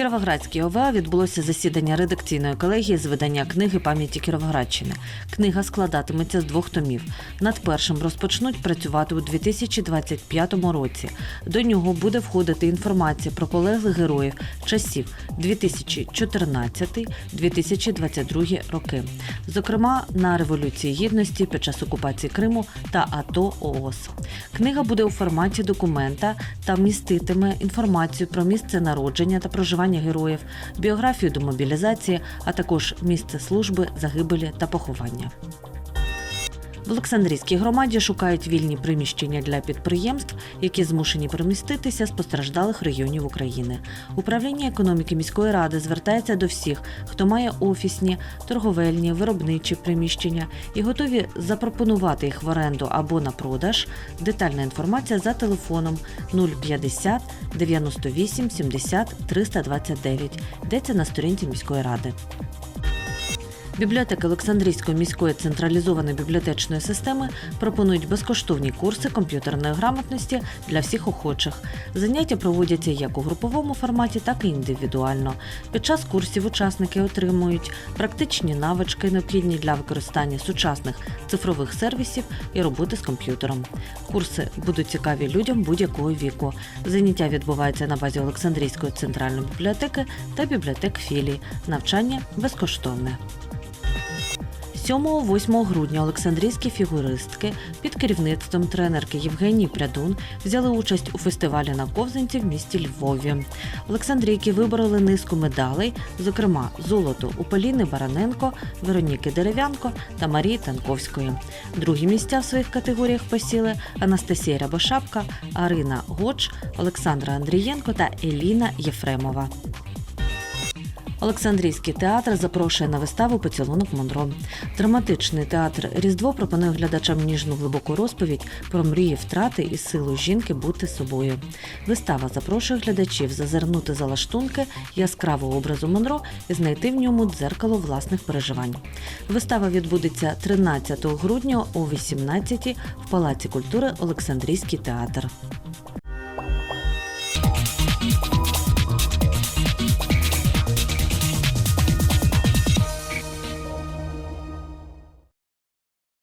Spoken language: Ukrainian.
Кіровоградській ОВА відбулося засідання редакційної колегії з видання книги пам'яті Кіровоградщини. Книга складатиметься з двох томів. Над першим розпочнуть працювати у 2025 році. До нього буде входити інформація про полеглих героїв часів 2014-2022 роки, зокрема на Революції Гідності під час окупації Криму та АТО ООС. Книга буде у форматі документа та міститиме інформацію про місце народження та проживання героїв, біографію до мобілізації, а також місце служби, загибелі та поховання. В Олександрійській громаді шукають вільні приміщення для підприємств, які змушені переміститися з постраждалих регіонів України. Управління економіки міської ради звертається до всіх, хто має офісні, торговельні, виробничі приміщення і готові запропонувати їх в оренду або на продаж. Детальна інформація за телефоном 050 98 70 329. Йдеться на сторінці міської ради. Бібліотеки Олександрійської міської централізованої бібліотечної системи пропонують безкоштовні курси комп'ютерної грамотності для всіх охочих. Заняття проводяться як у груповому форматі, так і індивідуально. Під час курсів учасники отримують практичні навички, необхідні для використання сучасних цифрових сервісів і роботи з комп'ютером. Курси будуть цікаві людям будь-якого віку. Заняття відбувається на базі Олександрійської центральної бібліотеки та бібліотек філій. Навчання безкоштовне. 7-8 грудня Олександрійські фігуристки під керівництвом тренерки Євгенії Прядун взяли участь у фестивалі на ковзанці в місті Львові. Олександрійки вибороли низку медалей, зокрема золото у Поліни Бараненко, Вероніки Дерев'янко та Марії Танковської. Другі місця в своїх категоріях посіли Анастасія Рябошапка, Арина Гоч, Олександра Андрієнко та Еліна Єфремова. Олександрійський театр запрошує на виставу Поцілунок Монро. Драматичний театр Різдво пропонує глядачам ніжну глибоку розповідь про мрії втрати і силу жінки бути собою. Вистава запрошує глядачів зазирнути за лаштунки яскравого образу Монро і знайти в ньому дзеркало власних переживань. Вистава відбудеться 13 грудня о 18 в Палаці культури Олександрійський театр.